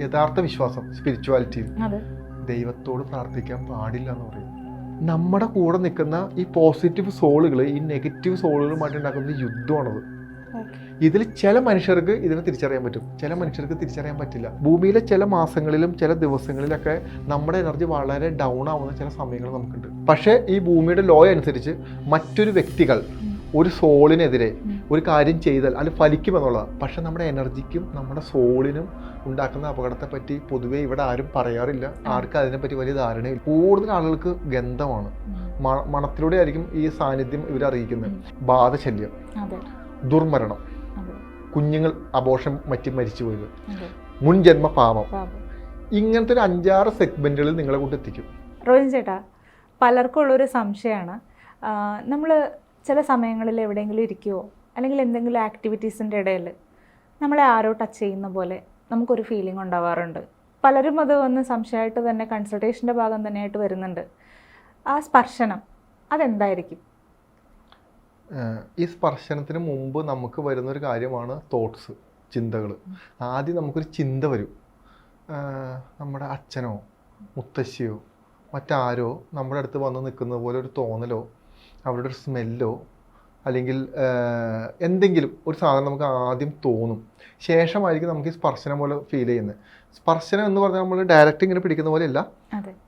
യഥാർത്ഥ വിശ്വാസം സ്പിരിച്വാലിറ്റി അതെ. ദൈവത്തോട് പ്രാർത്ഥിക്കാൻ പാടില്ല എന്ന് പറയും. നമ്മുടെ കൂടെ നിൽക്കുന്ന ഈ പോസിറ്റീവ് സോളുകൾ ഈ നെഗറ്റീവ് സോളുകളുമായിട്ട് ഉണ്ടാക്കുന്ന യുദ്ധമാണത്. ഇതിൽ ചില മനുഷ്യർക്ക് ഇതിനെ തിരിച്ചറിയാൻ പറ്റും. ചില മനുഷ്യർക്ക് തിരിച്ചറിയാൻ പറ്റില്ല. ഭൂമിയിലെ ചില മാസങ്ങളിലും ചില ദിവസങ്ങളിലൊക്കെ നമ്മുടെ എനർജി വളരെ ഡൗൺ ആവുന്ന ചില സമയങ്ങൾ നമുക്കുണ്ട്. പക്ഷേ ഈ ഭൂമിയുടെ ലോ അനുസരിച്ച് മറ്റൊരു വ്യക്തികൾ ഒരു സോളിനെതിരെ ഒരു കാര്യം ചെയ്താൽ അത് ഫലിക്കുമെന്നുള്ളതാണ് പക്ഷെ നമ്മുടെ എനർജിക്കും നമ്മുടെ സോളിനും ഉണ്ടാക്കുന്ന അപകടത്തെ പറ്റി പൊതുവേ ഇവിടെ ആരും പറയാറില്ല. ആർക്കും അതിനെപ്പറ്റി വലിയ ധാരണയില്ല. കൂടുതൽ ആളുകൾക്ക് ഗന്ധമാണ്. മണത്തിലൂടെ ആയിരിക്കും ഈ സാന്നിധ്യം ഇവരറിയിക്കുന്നത് ബാധശല്യം ദുർമരണം കുഞ്ഞുങ്ങൾ അബോഷം മറ്റും മരിച്ചു പോയത്. മുൻജന്മ പാപം. ഇങ്ങനത്തെ ഒരു അഞ്ചാറ് സെഗ്മെന്റുകളിൽ നിങ്ങളെ കൊണ്ട് എത്തിക്കും. റോജൻ ചേട്ടാ പലർക്കും ഉള്ളൊരു സംശയമാണ്. നമ്മൾ ചില സമയങ്ങളിൽ എവിടെയെങ്കിലും ഇരിക്കുവോ? അല്ലെങ്കിൽ എന്തെങ്കിലും ആക്ടിവിറ്റീസിന്റെ ഇടയിൽ നമ്മളെ ആരോ ടച്ച് ചെയ്യുന്ന പോലെ നമുക്കൊരു ഫീലിംഗ് ഉണ്ടാവാറുണ്ട്. പലരും അത് വന്ന് സംശയമായിട്ട് തന്നെ കൺസൾട്ടേഷന്റെ ഭാഗം തന്നെയായിട്ട് വരുന്നുണ്ട്. ആ സ്പർശനം അതെന്തായിരിക്കും? ഈ സ്പർശനത്തിന് മുമ്പ് നമുക്ക് വരുന്നൊരു കാര്യമാണ് തോട്ട്സ് ചിന്തകൾ ആദ്യം നമുക്കൊരു ചിന്ത വരും. നമ്മുടെ അച്ഛനോ മുത്തശ്ശിയോ മറ്റാരോ നമ്മുടെ അടുത്ത് വന്ന് നിൽക്കുന്ന പോലെ ഒരു തോന്നലോ അവരുടെ ഒരു സ്മെല്ലോ അല്ലെങ്കിൽ എന്തെങ്കിലും ഒരു സാധനം നമുക്ക് ആദ്യം തോന്നും. ശേഷമായിരിക്കും നമുക്ക് ഈ സ്പർശനം പോലെ ഫീൽ ചെയ്യുന്നത്. സ്പർശനം എന്ന് പറഞ്ഞാൽ നമ്മൾ ഡയറക്റ്റ് ഇങ്ങനെ പിടിക്കുന്ന പോലെയല്ല.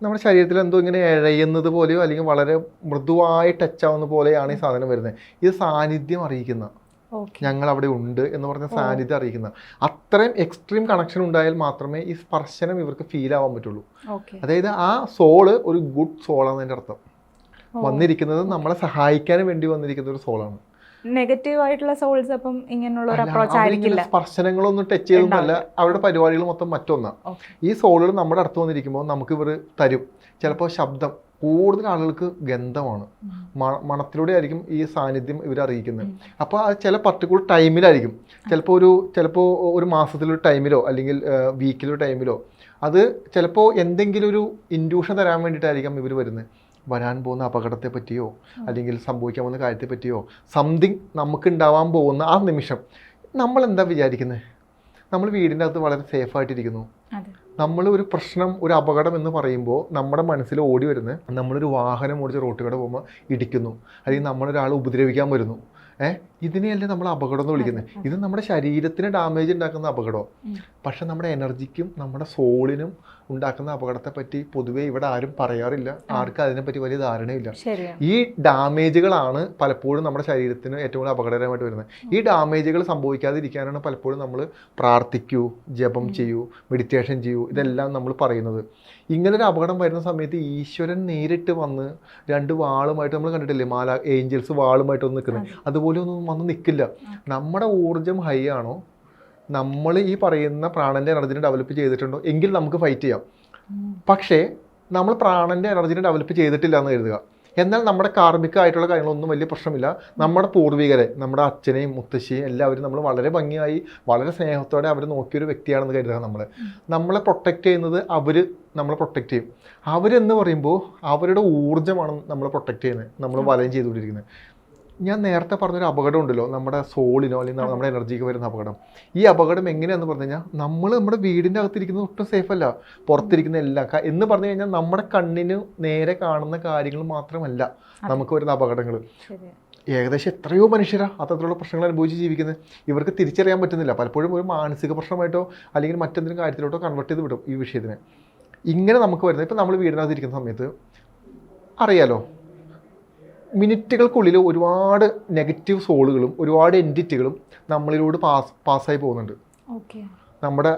നമ്മുടെ ശരീരത്തിൽ എന്തോ ഇങ്ങനെ ഇഴയുന്നത് പോലെയോ അല്ലെങ്കിൽ വളരെ മൃദുവായി ടച്ച് ആവുന്ന പോലെയാണ് ഈ സാധനം വരുന്നത്. ഇത് സാന്നിധ്യം അറിയിക്കുന്ന. ഞങ്ങൾ അവിടെ ഉണ്ട് എന്ന് പറഞ്ഞ സാന്നിധ്യം അറിയിക്കുന്ന. അത്രയും എക്സ്ട്രീം കണക്ഷൻ ഉണ്ടായാൽ മാത്രമേ ഈ സ്പർശനം ഇവർക്ക് ഫീൽ ആവാൻ പറ്റുള്ളൂ. അതായത് ആ സോൾ ഒരു ഗുഡ് സോളാണ് അതിന്റെ അർത്ഥം. വന്നിരിക്കുന്നത് നമ്മളെ സഹായിക്കാൻ വേണ്ടി വന്നിരിക്കുന്ന ഒരു സോളാണ്. നെഗറ്റീവ് ആയിട്ടുള്ള സോൾസ് അപ്പം ഇങ്ങനെയുള്ള ഒരു അപ്രോച്ച് ആയിരിക്കില്ല. സ്പർശനങ്ങളൊന്നും ടച്ച് ചെയ്തൊന്നുമല്ല അവരുടെ പരിപാടികൾ മൊത്തം മറ്റൊന്നാണ് ഈ സോളുകൾ നമ്മുടെ അടുത്ത് വന്നിരിക്കുമ്പോൾ നമുക്ക് ഇവർ തരും. ചിലപ്പോൾ ശബ്ദം. കൂടുതൽ ആളുകൾക്ക് ഗന്ധമാണ്. മണത്തിലൂടെ ആയിരിക്കും ഈ സാന്നിധ്യം ഇവർ അറിയിക്കുന്നത്. അപ്പോൾ അത് ചില പർട്ടിക്കുലർ ടൈമിലായിരിക്കും ചിലപ്പോൾ ഒരു ചിലപ്പോൾ ഒരു മാസത്തിലൊരു ടൈമിലോ അല്ലെങ്കിൽ വീക്കിലൊരു ടൈമിലോ അത് ചിലപ്പോൾ എന്തെങ്കിലും ഒരു ഇൻഡ്യൂഷൻ തരാൻ വേണ്ടിയിട്ടായിരിക്കും ഇവർ വരുന്നത്. വരാൻ പോകുന്ന അപകടത്തെ പറ്റിയോ അല്ലെങ്കിൽ സംഭവിക്കാൻ പോകുന്ന കാര്യത്തെ പറ്റിയോ സംതിങ് നമുക്ക് ഉണ്ടാവാൻ പോകുന്ന ആ നിമിഷം നമ്മൾ എന്താ വിചാരിക്കുന്നത് നമ്മൾ വീടിന്റെ അകത്ത് വളരെ സേഫായിട്ടിരിക്കുന്നു നമ്മൾ ഒരു പ്രശ്നം ഒരു അപകടം എന്ന് പറയുമ്പോൾ നമ്മുടെ മനസ്സിൽ ഓടി വരുന്നത് നമ്മളൊരു വാഹനം ഓടിച്ച് റോട്ടിലൂടെ പോകുമ്പോൾ ഇടിക്കുന്നു. അല്ലെങ്കിൽ നമ്മളൊരാൾ ഉപദ്രവിക്കാൻ വരുന്നു. ഏഹ് ഇതിനെയല്ലേ നമ്മൾ അപകടം എന്ന് വിളിക്കുന്നത് ഇത് നമ്മുടെ ശരീരത്തിന് ഡാമേജ് ഉണ്ടാക്കുന്ന അപകടം. പക്ഷെ നമ്മുടെ എനർജിക്കും നമ്മുടെ സോളിനും ഉണ്ടാക്കുന്ന അപകടത്തെ പറ്റി പൊതുവേ ഇവിടെ ആരും പറയാറില്ല. ആർക്കും അതിനെപ്പറ്റി വലിയ ധാരണയില്ല. ഈ ഡാമേജുകളാണ് പലപ്പോഴും നമ്മുടെ ശരീരത്തിന് ഏറ്റവും കൂടുതൽ അപകടകരമായിട്ട് വരുന്നത്. ഈ ഡാമേജുകൾ സംഭവിക്കാതിരിക്കാനാണ് പലപ്പോഴും നമ്മൾ പ്രാർത്ഥിക്കൂ ജപം ചെയ്യൂ മെഡിറ്റേഷൻ ചെയ്യൂ ഇതെല്ലാം നമ്മൾ പറയുന്നത്. ഇങ്ങനൊരു അപകടം വരുന്ന സമയത്ത് ഈശ്വരൻ നേരിട്ട് വന്ന് രണ്ട് വാളുമായിട്ട് നമ്മൾ കണ്ടിട്ടില്ലേ? മാല ഏഞ്ചൽസ് വാളുമായിട്ട് വന്ന് നിൽക്കുന്നത്. അതുപോലെ ഒന്നും വന്ന് നിൽക്കില്ല. നമ്മുടെ ഊർജം ഹൈ ആണോ? നമ്മൾ ഈ പറയുന്ന പ്രാണന്റെ എനർജിനെ ഡെവലപ്പ് ചെയ്തിട്ടുണ്ടോ? എങ്കിൽ നമുക്ക് ഫൈറ്റ് ചെയ്യാം. പക്ഷേ നമ്മൾ പ്രാണന്റെ എനർജിനെ ഡെവലപ്പ് ചെയ്തിട്ടില്ല എന്ന് കരുതുക. എന്നാൽ നമ്മുടെ കാർമ്മികമായിട്ടുള്ള കാര്യങ്ങളൊന്നും വലിയ പ്രശ്നമില്ല. നമ്മുടെ പൂർവികരെ നമ്മുടെ അച്ഛനെയും മുത്തശ്ശിയും എല്ലാവരും നമ്മൾ വളരെ ഭംഗിയായി വളരെ സ്നേഹത്തോടെ അവർ നോക്കിയൊരു വ്യക്തിയാണെന്ന് കരുതുക നമ്മൾ നമ്മളെ പ്രൊട്ടക്റ്റ് ചെയ്യുന്നത് അവർ നമ്മളെ പ്രൊട്ടക്റ്റ് ചെയ്യും. അവരെന്ന് പറയുമ്പോൾ അവരുടെ ഊർജമാണ് നമ്മൾ പ്രൊട്ടക്റ്റ് ചെയ്യുന്നത്. നമ്മൾ വലയം ചെയ്തുകൊണ്ടിരിക്കുന്നത്. ഞാൻ നേരത്തെ പറഞ്ഞൊരു അപകടം ഉണ്ടല്ലോ നമ്മുടെ സോളിനോ അല്ലെങ്കിൽ നമ്മുടെ എനർജിക്ക് വരുന്ന അപകടം. ഈ അപകടം എങ്ങനെയാന്ന് പറഞ്ഞു കഴിഞ്ഞാൽ നമ്മൾ നമ്മുടെ വീടിന്റെ അകത്തിരിക്കുന്നത് ഒട്ടും സേഫ് അല്ല. പുറത്തിരിക്കുന്ന എല്ലാ എന്ന് പറഞ്ഞു കഴിഞ്ഞാൽ നമ്മുടെ കണ്ണിന് നേരെ കാണുന്ന കാര്യങ്ങൾ മാത്രമല്ല നമുക്ക് വരുന്ന അപകടങ്ങൾ ഏകദേശം എത്രയോ മനുഷ്യരാ അത്തരത്തിലുള്ള പ്രശ്നങ്ങൾ അനുഭവിച്ച് ജീവിക്കുന്നത്. ഇവർക്ക് തിരിച്ചറിയാൻ പറ്റുന്നില്ല. പലപ്പോഴും ഒരു മാനസിക പ്രശ്നമായിട്ടോ അല്ലെങ്കിൽ മറ്റെന്തെങ്കിലും കാര്യത്തിലോട്ടോ കൺവേർട്ട് ചെയ്ത് വിടും ഈ വിഷയത്തിനെ. ഇങ്ങനെ നമുക്ക് വരുന്നത്. ഇപ്പം നമ്മൾ വീടിനകത്തിരിക്കുന്ന സമയത്ത് അറിയാലോ മിനിറ്റുകൾക്കുള്ളിൽ ഒരുപാട് നെഗറ്റീവ് സോളുകളും ഒരുപാട് എന്റിറ്റികളും നമ്മളിലൂടെ പാസ് പാസ്സായി പോകുന്നുണ്ട്. നമ്മുടെ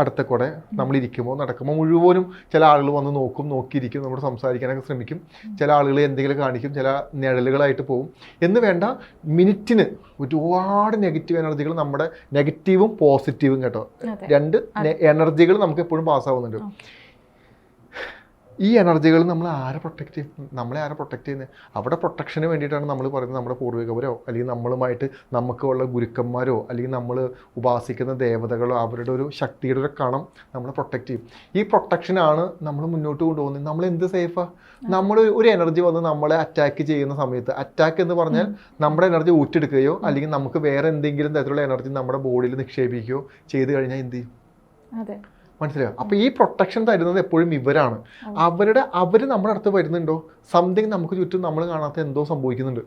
അടുത്ത കൂടെ നമ്മൾ ഇരിക്കുമ്പോൾ നടക്കുമ്പോൾ മുഴുവനും ചില ആളുകൾ വന്ന് നോക്കും നോക്കിയിരിക്കും നമ്മൾ സംസാരിക്കാനൊക്കെ ശ്രമിക്കും. ചില ആളുകൾ എന്തെങ്കിലും കാണിക്കും ചില നിഴലുകളായിട്ട് പോകും. എന്ന് വേണ്ട മിനിറ്റിന് ഒരുപാട് നെഗറ്റീവ് എനർജികൾ നമ്മുടെ നെഗറ്റീവും പോസിറ്റീവും കേട്ടോ. രണ്ട് എനർജികൾ നമുക്ക് എപ്പോഴും പാസ്സാവുന്നുണ്ട്. ഈ എനർജികൾ നമ്മൾ ആരെ പ്രൊട്ടക്ട് ചെയ്യും? നമ്മളെ ആരെ പ്രൊട്ടക്ട് ചെയ്യുന്നത് അവിടെ പ്രൊട്ടക്ഷന് വേണ്ടിയിട്ടാണ് നമ്മൾ പറയുന്നത് നമ്മുടെ പൂർവികവരോ അല്ലെങ്കിൽ നമ്മളുമായിട്ട് നമുക്കുള്ള ഗുരുക്കന്മാരോ അല്ലെങ്കിൽ നമ്മൾ ഉപാസിക്കുന്ന ദേവതകളോ അവരുടെ ഒരു ശക്തിയുടെ ഒരു കണം നമ്മളെ പ്രൊട്ടക്ട് ചെയ്യും. ഈ പ്രൊട്ടക്ഷനാണ് നമ്മൾ മുന്നോട്ട് കൊണ്ടുപോകുന്നത്. നമ്മൾ എന്ത് സേഫാ നമ്മൾ ഒരു എനർജി വന്ന് നമ്മളെ അറ്റാക്ക് ചെയ്യുന്ന സമയത്ത് അറ്റാക്ക് എന്ന് പറഞ്ഞാൽ നമ്മുടെ എനർജി ഊറ്റെടുക്കുകയോ അല്ലെങ്കിൽ നമുക്ക് വേറെ എന്തെങ്കിലും തരത്തിലുള്ള എനർജി നമ്മുടെ ബോഡിയിൽ നിക്ഷേപിക്കുകയോ ചെയ്തു കഴിഞ്ഞാൽ എന്ത് ചെയ്യും? അതെ. മനസ്സിലായോ? അപ്പൊ ഈ പ്രൊട്ടക്ഷൻ തരുന്നത് എപ്പോഴും ഇവരാണ്. അവരുടെ അവർ നമ്മുടെ അടുത്ത് വരുന്നുണ്ടോ? സംതിങ് നമുക്ക് ചുറ്റും നമ്മൾ കാണാത്ത എന്തോ സംഭവിക്കുന്നുണ്ട്.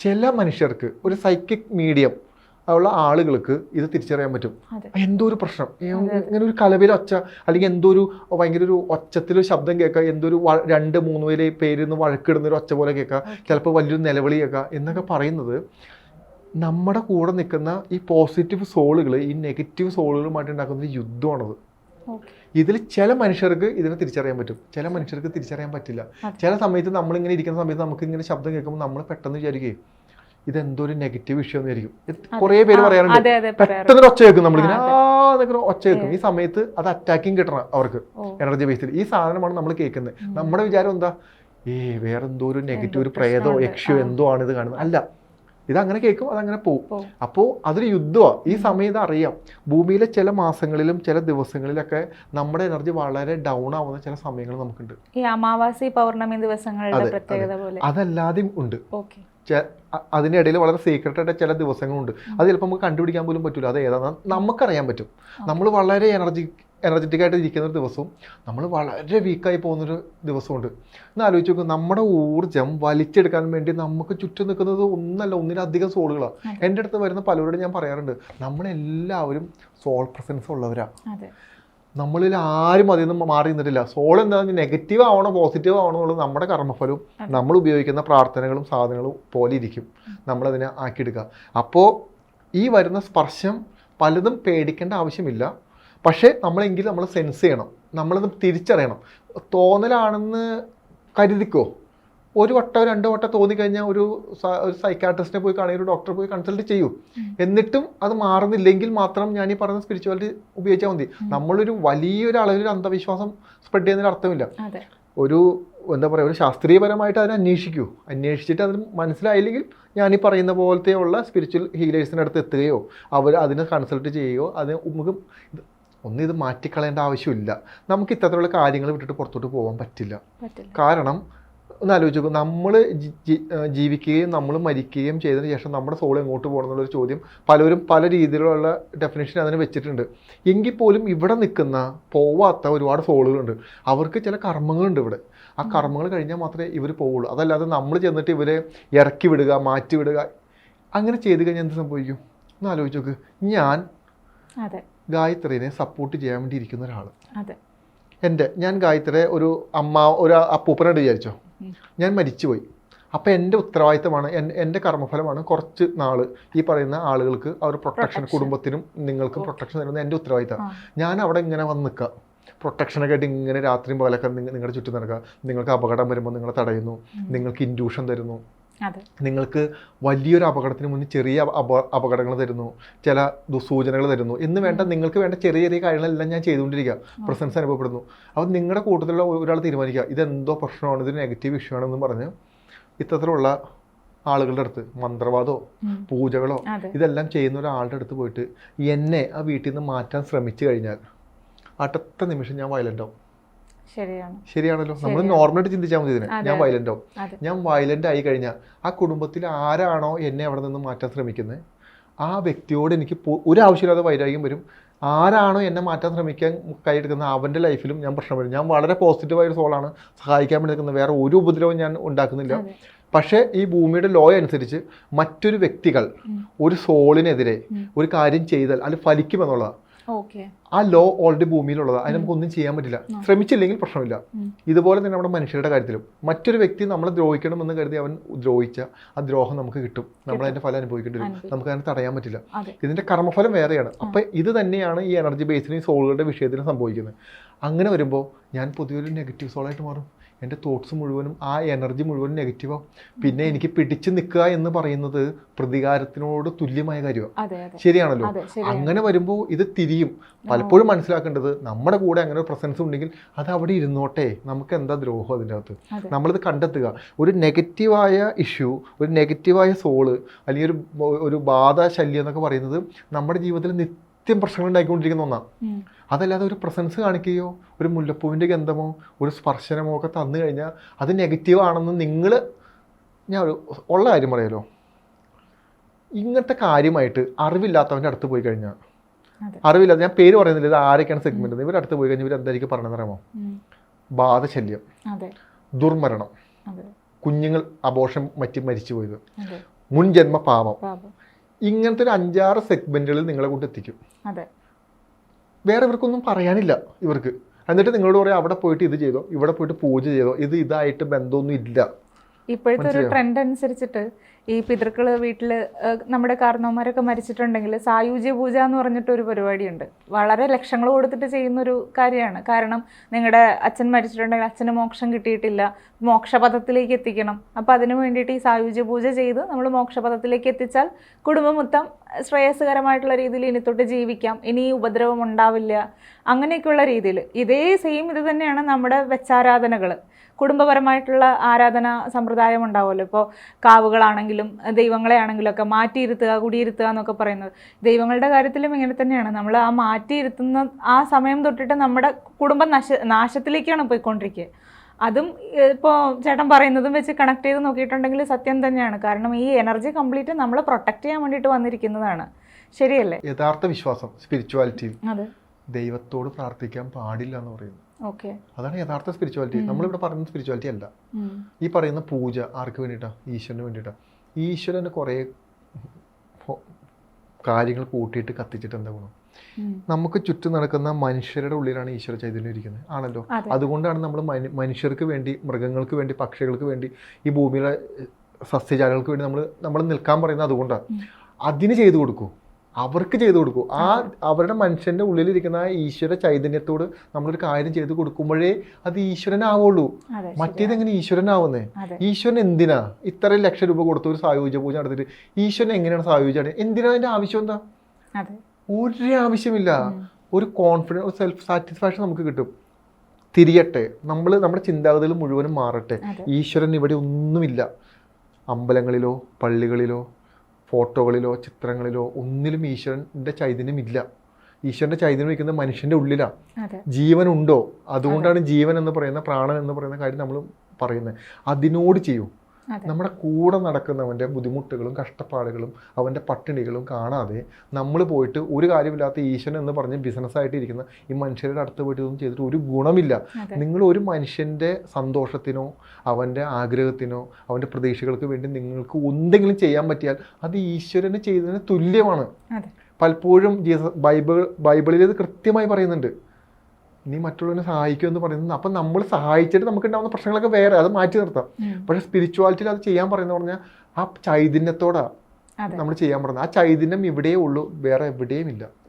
ചില മനുഷ്യർക്ക് ഒരു സൈക്കിക് മീഡിയം ഉള്ള ആളുകൾക്ക് ഇത് തിരിച്ചറിയാൻ പറ്റും. എന്തോ ഒരു പ്രശ്നം? ഇങ്ങനെ ഒരു കലവിൽ ഒച്ച അല്ലെങ്കിൽ എന്തോ ഒരു ഭയങ്കര ഒരു ഒച്ചത്തിൽ ശബ്ദം കേൾക്കുക എന്തോ ഒരു രണ്ട് മൂന്ന് പേര് പേരിന്ന് വഴക്കിടുന്ന ഒരു ഒച്ച പോലെ കേൾക്കുക ചിലപ്പോൾ വലിയൊരു നിലവിളി കേൾക്കുക എന്നൊക്കെ പറയുന്നത് നമ്മുടെ കൂടെ നിൽക്കുന്ന ഈ പോസിറ്റീവ് സോളുകൾ ഈ നെഗറ്റീവ് സോളുകളുമായിട്ട് ഉണ്ടാക്കുന്ന ഒരു യുദ്ധമാണത്. ഇതിൽ ചില മനുഷ്യർക്ക് ഇതിനെ തിരിച്ചറിയാൻ പറ്റും. ചില മനുഷ്യർക്ക് തിരിച്ചറിയാൻ പറ്റില്ല. ചില സമയത്ത് നമ്മളിങ്ങനെ ഇരിക്കുന്ന സമയത്ത് നമുക്ക് ഇങ്ങനെ ശബ്ദം കേൾക്കുമ്പോൾ നമ്മൾ പെട്ടെന്ന് വിചാരിക്കുകയും ഇതെന്തോ ഒരു നെഗറ്റീവ് വിഷയം എന്നായിരിക്കും കുറേ പേര് പറയാറുണ്ട്. പെട്ടെന്ന് ഒച്ച കേൾക്കും നമ്മളിങ്ങനെ ആ, ആ ഒച്ച കേൾക്കും. ഈ സമയത്ത് അത് അറ്റാക്കിങ് കിട്ടണം അവർക്ക് എനർജി ബേസിൽ ഈ സാധനമാണ് നമ്മൾ കേൾക്കുന്നത്. നമ്മുടെ വിചാരം എന്താ? ഏ വേറെന്തോ ഒരു നെഗറ്റീവ് ഒരു പ്രേതോ യക്ഷോ എന്തോ ആണ് ഇത് കാണുന്നത്? അല്ല. ഇത് അങ്ങനെ കേൾക്കും അതങ്ങനെ പോകും അപ്പോൾ അതൊരു യുദ്ധമാണ് ഈ സമയത്ത് അറിയാം ഭൂമിയിലെ ചില മാസങ്ങളിലും ചില ദിവസങ്ങളിലൊക്കെ നമ്മുടെ എനർജി വളരെ ഡൗൺ ആവുന്ന ചില സമയങ്ങൾ നമുക്കുണ്ട്. ഈ അമാവാസി പൗർണമി ദിവസങ്ങളുടെ പ്രത്യേകത പോലെ. അതല്ലാതെയും ഉണ്ട്. ഓക്കെ ചെ- അ- അതിന്റെ ഇടയിൽ വളരെ സീക്രട്ടായിട്ട് ചില ദിവസങ്ങളുണ്ട്. അത് ചിലപ്പോൾ നമുക്ക് കണ്ടുപിടിക്കാൻ പോലും പറ്റില്ല അത് ഏതാണെന്ന് നമുക്കറിയാൻ പറ്റും. നമ്മൾ വളരെ എനർജി എനർജറ്റിക് ആയിട്ട് ഇരിക്കുന്ന ഒരു ദിവസവും നമ്മൾ വളരെ വീക്കായി പോകുന്നൊരു ദിവസമുണ്ട് എന്ന് ആലോചിച്ച് നോക്കും നമ്മുടെ ഊർജം വലിച്ചെടുക്കാൻ വേണ്ടി നമുക്ക് ചുറ്റും നിൽക്കുന്നത് ഒന്നല്ല ഒന്നിലധികം സോളുകളാണ് എന്റെ അടുത്ത് വരുന്ന പലരോടും ഞാൻ പറയാറുണ്ട് നമ്മളെല്ലാവരും സോൾ പ്രസൻസ് ഉള്ളവരാണ് നമ്മളിൽ ആരും അതിൽ നിന്ന് മാറി നിന്നിട്ടില്ല. സോൾ എന്താണെന്ന് നെഗറ്റീവ് ആവണോ പോസിറ്റീവ് ആവണോ എന്നുള്ളത് നമ്മുടെ കർമ്മഫലവും നമ്മൾ ഉപയോഗിക്കുന്ന പ്രാർത്ഥനകളും സാധനങ്ങളും പോലെ ഇരിക്കും. നമ്മളതിനെ ആക്കിയെടുക്കുക. അപ്പോൾ ഈ വരുന്ന സ്പർശം പലതും പേടിക്കേണ്ട ആവശ്യമില്ല. പക്ഷേ നമ്മളെങ്കിലും നമ്മൾ സെൻസ് ചെയ്യണം. നമ്മളത് തിരിച്ചറിയണം. തോന്നലാണെന്ന് കരുതിക്കോ? ഒരു വട്ടം രണ്ട് വട്ടം തോന്നിക്കഴിഞ്ഞാൽ ഒരു ഒരു സൈക്കാട്രിസ്റ്റിനെ പോയി കാണുക ഒരു ഡോക്ടറെ പോയി കൺസൾട്ട് ചെയ്യൂ. എന്നിട്ടും അത് മാറുന്നില്ലെങ്കിൽ മാത്രം ഞാൻ ഈ പറയുന്ന സ്പിരിച്വാലിറ്റി ഉപയോഗിച്ചാൽ മതി നമ്മളൊരു വലിയൊരു അളവിൽ അന്ധവിശ്വാസം സ്പ്രെഡ് ചെയ്യുന്നതിന് അർത്ഥമില്ല. ഒരു എന്താ പറയുക ഒരു ശാസ്ത്രീയപരമായിട്ട് അതിനെ അന്വേഷിക്കൂ. അന്വേഷിച്ചിട്ട് അതിന് മനസ്സിലായില്ലെങ്കിൽ ഞാൻ ഈ പറയുന്ന പോലത്തെ ഉള്ള സ്പിരിച്വൽ ഹീലേഴ്സിന്റെ അടുത്ത് എത്തുകയോ അവർ അതിനെ കൺസൾട്ട് ചെയ്യുകയോ അതിന് നമുക്ക് ഒന്നും ഇത് മാറ്റിക്കളയേണ്ട ആവശ്യമില്ല. നമുക്ക് ഇത്തരത്തിലുള്ള കാര്യങ്ങൾ വിട്ടിട്ട് പുറത്തോട്ട് പോകാൻ പറ്റില്ല. കാരണം ഒന്ന് ആലോചിച്ച് നോക്കും. നമ്മൾ ജീവിക്കുകയും നമ്മൾ മരിക്കുകയും ചെയ്തതിന് ശേഷം നമ്മുടെ സോൾ എങ്ങോട്ട് പോകണം എന്നുള്ളൊരു ചോദ്യം പലരും പല രീതിയിലുള്ള ഡെഫിനേഷൻ അതിന് വെച്ചിട്ടുണ്ട്. എങ്കിൽ പോലും ഇവിടെ നിൽക്കുന്ന പോവാത്ത ഒരുപാട് സോളുകളുണ്ട് അവർക്ക് ചില കർമ്മങ്ങളുണ്ട് ഇവിടെ. ആ കർമ്മങ്ങൾ കഴിഞ്ഞാൽ മാത്രമേ ഇവർ പോവുള്ളൂ. അതല്ലാതെ നമ്മൾ ചെന്നിട്ട് ഇവരെ ഇറക്കി വിടുക മാറ്റി വിടുക അങ്ങനെ ചെയ്ത് കഴിഞ്ഞാൽ എന്ത് സംഭവിക്കും? ഒന്ന് ആലോചിച്ച് നോക്ക്. ഞാൻ ഗായത്രീനെ സപ്പോർട്ട് ചെയ്യാൻ വേണ്ടി ഇരിക്കുന്ന ഒരാൾ എന്റെ ഞാൻ ഗായത്രിയെ ഒരു അമ്മ ഒരു അപ്പൂപ്പനായിട്ട് വിചാരിച്ചോ. ഞാൻ മരിച്ചുപോയി. അപ്പോൾ എന്റെ ഉത്തരവാദിത്തമാണ് എൻ- എന്റെ കർമ്മഫലമാണ് കുറച്ച് നാൾ ഈ പറയുന്ന ആളുകൾക്ക് അവർ പ്രൊട്ടക്ഷൻ. കുടുംബത്തിനും നിങ്ങൾക്കും പ്രൊട്ടക്ഷൻ തരുന്നത് എന്റെ ഉത്തരവാദിത്തം ഞാൻ അവിടെ ഇങ്ങനെ വന്ന് നിൽക്കുക. പ്രൊട്ടക്ഷനൊക്കെ ആയിട്ട് ഇങ്ങനെ രാത്രിയും പകലൊക്കെ നിങ്ങ- നിങ്ങളുടെ ചുറ്റും നടക്കുക. നിങ്ങൾക്ക് അപകടം വരുമ്പോൾ നിങ്ങളെ തടയുന്നു. നിങ്ങൾക്ക് ഇൻഡ്യൂഷൻ തരുന്നു. നിങ്ങൾക്ക് വലിയൊരു അപകടത്തിന് മുന്നിൽ ചെറിയ അപ അപകടങ്ങൾ തരുന്നു ചില ദുസൂചനകൾ തരുന്നു. എന്ന് വേണ്ട നിങ്ങൾക്ക് വേണ്ട ചെറിയ ചെറിയ കാര്യങ്ങളെല്ലാം ഞാൻ ചെയ്തുകൊണ്ടിരിക്കുക പ്രസൻസ് അനുഭവപ്പെടുന്നു. അപ്പോൾ നിങ്ങളുടെ കൂട്ടത്തിലുള്ള ഒരാൾ തീരുമാനിക്കുക ഇതെന്തോ പ്രശ്നമാണ് ഇത് നെഗറ്റീവ് ഇഷ്യൂ ആണെന്ന് പറഞ്ഞ് ഇത്തരത്തിലുള്ള ആളുകളുടെ അടുത്ത് മന്ത്രവാദമോ പൂജകളോ ഇതെല്ലാം ചെയ്യുന്ന ഒരാളുടെ അടുത്ത് പോയിട്ട് എന്നെ ആ വീട്ടിൽ നിന്ന് മാറ്റാൻ ശ്രമിച്ചു കഴിഞ്ഞാൽ അടുത്ത നിമിഷം ഞാൻ വയലന്റ് ആവും. ശരിയാണ് ശരിയാണല്ലോ. നമ്മൾ. നോർമലായിട്ട് ചിന്തിച്ചാൽ മതി ഇതിനെ. ഞാൻ വയലന്റ് വയലന്റ് ആവും ഞാൻ വയലന്റ് ആയി കഴിഞ്ഞാൽ ആ കുടുംബത്തിൽ ആരാണോ എന്നെ അവിടെ നിന്ന് മാറ്റാൻ ശ്രമിക്കുന്നത് ആ വ്യക്തിയോട് എനിക്ക് ഒരു ആവശ്യമില്ലാതെ വൈരാഗ്യം വരും. ആരാണോ എന്നെ മാറ്റാൻ ശ്രമിക്കാൻ കൈയെടുക്കുന്ന അവന്റെ ലൈഫിലും ഞാൻ പ്രശ്നം വരും. ഞാൻ വളരെ പോസിറ്റീവായ ഒരു സോളാണ് സഹായിക്കാൻ വേണ്ടി നിൽക്കുന്നത് വേറെ ഒരു ഉപദ്രവം ഞാൻ ഉണ്ടാക്കുന്നില്ല. പക്ഷേ ഈ ഭൂമിയുടെ ലോ അനുസരിച്ച് മറ്റൊരു വ്യക്തികൾ ഒരു സോളിനെതിരെ ഒരു കാര്യം ചെയ്താൽ അത് ഫലിക്കുമെന്നുള്ളതാണ് ആ ലോ ഓൾറെഡി ഭൂമിയിലുള്ളതാണ് അതിന് നമുക്കൊന്നും ചെയ്യാൻ പറ്റില്ല. ശ്രമിച്ചില്ലെങ്കിൽ പ്രശ്നമില്ല. ഇതുപോലെ തന്നെ നമ്മുടെ മനുഷ്യരുടെ കാര്യത്തിലും. മറ്റൊരു വ്യക്തി നമ്മളെ ദ്രോഹിക്കണമെന്ന് കരുതി അവൻ ദ്രോഹിച്ച ആ ദ്രോഹം നമുക്ക് കിട്ടും. നമ്മൾ അതിന്റെ ഫലം അനുഭവിക്കേണ്ടി വരും. നമുക്ക് അതിനെ തടയാൻ പറ്റില്ല. ഇതിന്റെ കർമ്മഫലം വേറെയാണ്. അപ്പൊ ഇത് തന്നെയാണ് ഈ എനർജി ബേസിലും സോളുകളുടെ വിഷയത്തിലും സംഭവിക്കുന്നത്. അങ്ങനെ വരുമ്പോൾ ഞാൻ പുതിയൊരു നെഗറ്റീവ് സോളായിട്ട് മാറും. എന്റെ തോട്ട്സ് മുഴുവനും ആ എനർജി മുഴുവനും നെഗറ്റീവാവും പിന്നെ എനിക്ക് പിടിച്ചു നിൽക്കുക എന്ന് പറയുന്നത് പ്രതികാരത്തിനോട് തുല്യമായ കാര്യമാണ്. ശരിയാണല്ലോ? അങ്ങനെ വരുമ്പോൾ ഇത് തിരിയും. പലപ്പോഴും മനസ്സിലാക്കേണ്ടത് നമ്മുടെ കൂടെ അങ്ങനെ ഒരു പ്രസൻസ് ഉണ്ടെങ്കിൽ അത് അവിടെ ഇരുന്നോട്ടെ. നമുക്ക് എന്താ ദ്രോഹം അതിന്റെ അകത്ത് നമ്മളിത് കണ്ടെത്തുക. ഒരു നെഗറ്റീവായ ഇഷ്യൂ ഒരു നെഗറ്റീവായ സോൾ അല്ലെങ്കിൽ ഒരു ഒരു ബാധ ശല്യം എന്നൊക്കെ പറയുന്നത് നമ്മുടെ ജീവിതത്തിൽ നിത്യം പ്രശ്നങ്ങൾ ഉണ്ടായിക്കൊണ്ടിരിക്കുന്ന ഒന്നാണ് അതല്ലാതെ ഒരു പ്രസൻസ് കാണിക്കുകയോ ഒരു മുല്ലപ്പൂവിന്റെ ഗന്ധമോ ഒരു സ്പർശനമോ ഒക്കെ തന്നു കഴിഞ്ഞാൽ അത് നെഗറ്റീവ് ആണെന്ന് നിങ്ങൾ ഞാൻ ഒരു ഉള്ള കാര്യം പറയാലോ. ഇങ്ങനത്തെ കാര്യമായിട്ട് അറിവില്ലാത്തവന്റെ അടുത്ത് പോയി കഴിഞ്ഞാൽ അതെ. അറിവില്ല ഞാൻ പേര് പറയുന്നില്ല ഇത് ആരൊക്കെയാണ് സെഗ്മെന്റ് ഇവരുടെ അടുത്ത് പോയി കഴിഞ്ഞാൽ ഇവർ എന്തായിരിക്കും പറഞ്ഞു അറിയാമോ? ബാധശല്യം. ദുർമരണം. കുഞ്ഞുങ്ങൾ അബോഷം മറ്റും മരിച്ചു പോയത് മുൻജന്മ പാപം. ഇങ്ങനത്തെ ഒരു അഞ്ചാറ് സെഗ്മെന്റുകളിൽ നിങ്ങളെ കൊണ്ട് എത്തിക്കും. അതെ. വേറെ ഇവർക്കൊന്നും പറയാനില്ല ഇവർക്ക്. എന്നിട്ട് നിങ്ങളോട് പറയാം അവിടെ പോയിട്ട് ഇത് ചെയ്തോ ഇവിടെ പോയിട്ട് പൂജ ചെയ്തോ ഇത് ഇതായിട്ട് ബന്ധമൊന്നും ഇല്ല. ഇപ്പോഴത്തെ ഒരു ട്രെൻഡ് അനുസരിച്ചിട്ട് ഈ പിതൃക്കൾ വീട്ടിൽ നമ്മുടെ കാരണവന്മാരൊക്കെ മരിച്ചിട്ടുണ്ടെങ്കിൽ സായുജ്യ പൂജ എന്ന് പറഞ്ഞിട്ട് ഒരു പരിപാടിയുണ്ട്. വളരെ ലക്ഷങ്ങൾ കൊടുത്തിട്ട് ചെയ്യുന്ന ഒരു കാര്യമാണ്. കാരണം നിങ്ങളുടെ അച്ഛൻ മരിച്ചിട്ടുണ്ടെങ്കിൽ അച്ഛന് മോക്ഷം കിട്ടിയിട്ടില്ല. മോക്ഷപഥത്തിലേക്ക് എത്തിക്കണം. അപ്പൊ അതിനു വേണ്ടിയിട്ട് ഈ സായുജ്യ പൂജ ചെയ്ത് നമ്മൾ മോക്ഷപഥത്തിലേക്ക് എത്തിച്ചാൽ കുടുംബം മൊത്തം ശ്രേയസ്കരമായിട്ടുള്ള രീതിയിൽ ഇനി തൊട്ട് ജീവിക്കാം. ഇനി ഉപദ്രവം ഉണ്ടാവില്ല. അങ്ങനെയൊക്കെയുള്ള രീതിയിൽ. ഇതേ സെയിം ഇത് തന്നെയാണ് നമ്മുടെ വെച്ചാരാധനകൾ കുടുംബപരമായിട്ടുള്ള ആരാധന സമ്പ്രദായം ഉണ്ടാവുമല്ലോ. ഇപ്പോൾ കാവുകളാണെങ്കിലും ദൈവങ്ങളെ ആണെങ്കിലും ഒക്കെ മാറ്റിയിരുത്തുക കുടിയിരുത്തുക എന്നൊക്കെ പറയുന്നത്. ദൈവങ്ങളുടെ കാര്യത്തിലും ഇങ്ങനെ തന്നെയാണ്. നമ്മൾ ആ മാറ്റിയിരുത്തുന്ന ആ സമയം തൊട്ടിട്ട് നമ്മുടെ കുടുംബം നശ നാശത്തിലേക്കാണ് പോയിക്കൊണ്ടിരിക്കുക. അതും ഇപ്പോൾ ചേട്ടൻ പറയുന്നതും വെച്ച് കണക്ട് ചെയ്ത് നോക്കിയിട്ടുണ്ടെങ്കിൽ സത്യം തന്നെയാണ്. കാരണം ഈ എനർജി കംപ്ലീറ്റ് നമ്മൾ പ്രൊട്ടക്ട് ചെയ്യാൻ വേണ്ടിയിട്ട് വന്നിരിക്കുന്നതാണ്. ശരിയല്ലേ? യഥാർത്ഥ വിശ്വാസം സ്പിരിച്വാലിറ്റി ദൈവത്തോട് പ്രാർത്ഥിക്കാൻ പാടില്ല എന്ന് പറയുന്നു. ഓക്കെ. അതാണ് യഥാർത്ഥ സ്പിരിച്വാലിറ്റി നമ്മളിവിടെ പറയുന്ന സ്പിരിച്വാലിറ്റി അല്ല. ഈ പറയുന്ന പൂജ ആർക്ക് വേണ്ടിയിട്ടാ? ഈശ്വരന് വേണ്ടിയിട്ടാ. ഈശ്വരന് കുറേ കാര്യങ്ങൾ കൂട്ടിയിട്ട് കത്തിച്ചിട്ട് എന്താ ഗുണം? നമുക്ക് ചുറ്റും നടക്കുന്ന മനുഷ്യരുടെ ഉള്ളിലാണ് ഈശ്വര ചൈതന്യം ഇരിക്കുന്നത്. ആണല്ലോ? അതുകൊണ്ടാണ് നമ്മൾ മനുഷ്യർക്ക് വേണ്ടി മൃഗങ്ങൾക്ക് വേണ്ടി പക്ഷികൾക്ക് വേണ്ടി ഈ ഭൂമിയിലെ സസ്യജാലങ്ങൾക്ക് വേണ്ടി നമ്മൾ നമ്മൾ നിൽക്കാൻ പറയുന്നത് അതുകൊണ്ടാണ്. അതിന് ചെയ്തു കൊടുക്കൂ. അവർക്ക് ചെയ്തു കൊടുക്കൂ. ആ അവരുടെ മനുഷ്യന്റെ ഉള്ളിലിരിക്കുന്ന ആ ഈശ്വര ചൈതന്യത്തോട് നമ്മളൊരു കാര്യം ചെയ്തു കൊടുക്കുമ്പോഴേ അത് ഈശ്വരനാവുള്ളൂ. അതെ മറ്റേത് എങ്ങനെ ഈശ്വരനാവുന്നേ? ഈശ്വരൻ എന്തിനാ? ഇത്രയും ലക്ഷം രൂപ കൊടുത്ത ഒരു സായുജ്യ പൂജ നടത്തിയിട്ട് ഈശ്വരൻ എങ്ങനെയാണ് സായുജ്യ എന്തിനാ അതിന്റെ ആവശ്യം എന്താ? ഒരു ആവശ്യമില്ല. ഒരു കോൺഫിഡൻസ് ഒരു സെൽഫ് സാറ്റിസ്ഫാക്ഷൻ നമുക്ക് കിട്ടും. തിരിയട്ടെ. നമ്മൾ നമ്മുടെ ചിന്താഗതികൾ മുഴുവനും മാറട്ടെ. ഈശ്വരൻ ഇവിടെ ഒന്നുമില്ല. അമ്പലങ്ങളിലോ പള്ളികളിലോ ഫോട്ടോകളിലോ ചിത്രങ്ങളിലോ ഒന്നിലും ഈശ്വരന്റെ ചൈതന്യം ഇല്ല. ഈശ്വരന്റെ ചൈതന്യം വയ്ക്കുന്നത് മനുഷ്യന്റെ ഉള്ളിലാണ് ജീവൻ ഉണ്ടോ അതുകൊണ്ടാണ് ജീവൻ എന്ന് പറയുന്ന പ്രാണൻ എന്ന് പറയുന്ന കാര്യം നമ്മൾ പറയുന്നത്. അതിനോട് ചെയ്യൂ. നമ്മുടെ കൂടെ നടക്കുന്നവന്റെ ബുദ്ധിമുട്ടുകളും കഷ്ടപ്പാടുകളും അവന്റെ പട്ടിണികളും കാണാതെ നമ്മൾ പോയിട്ട് ഒരു കാര്യമില്ലാത്ത ഈശ്വരൻ എന്ന് പറഞ്ഞ് ബിസിനസ്സായിട്ട് ഇരിക്കുന്ന ഈ മനുഷ്യരുടെ അടുത്ത് പോയിട്ട് ഇതൊന്നും ചെയ്തിട്ട് ഒരു ഗുണമില്ല. നിങ്ങൾ ഒരു മനുഷ്യന്റെ സന്തോഷത്തിനോ അവന്റെ ആഗ്രഹത്തിനോ അവന്റെ പ്രതീക്ഷകൾക്ക് വേണ്ടി നിങ്ങൾക്ക് എന്തെങ്കിലും ചെയ്യാൻ പറ്റിയാൽ അത് ഈശ്വരന് ചെയ്തതിന് തുല്യമാണ്. പലപ്പോഴും ജീസസ് ബൈബിൾ ബൈബിളിൽ ഇത് കൃത്യമായി പറയുന്നുണ്ട്. നീ മറ്റുള്ളവനെ സഹായിക്കും എന്ന് പറയുന്നത് അപ്പം നമ്മൾ സഹായിച്ചിട്ട് നമുക്ക് ഉണ്ടാകുന്ന പ്രശ്നങ്ങളൊക്കെ വേറെ അത് മാറ്റി നിർത്താം. പക്ഷെ സ്പിരിച്വാലിറ്റിയിൽ അത് ചെയ്യാൻ പറയുന്നത് പറഞ്ഞാൽ ആ ചൈതന്യത്തോടാണ് നമ്മൾ ചെയ്യാൻ പറയുന്നത്. ആ ചൈതന്യം ഇവിടെയേ ഉള്ളൂ വേറെ എവിടെയും ഇല്ല.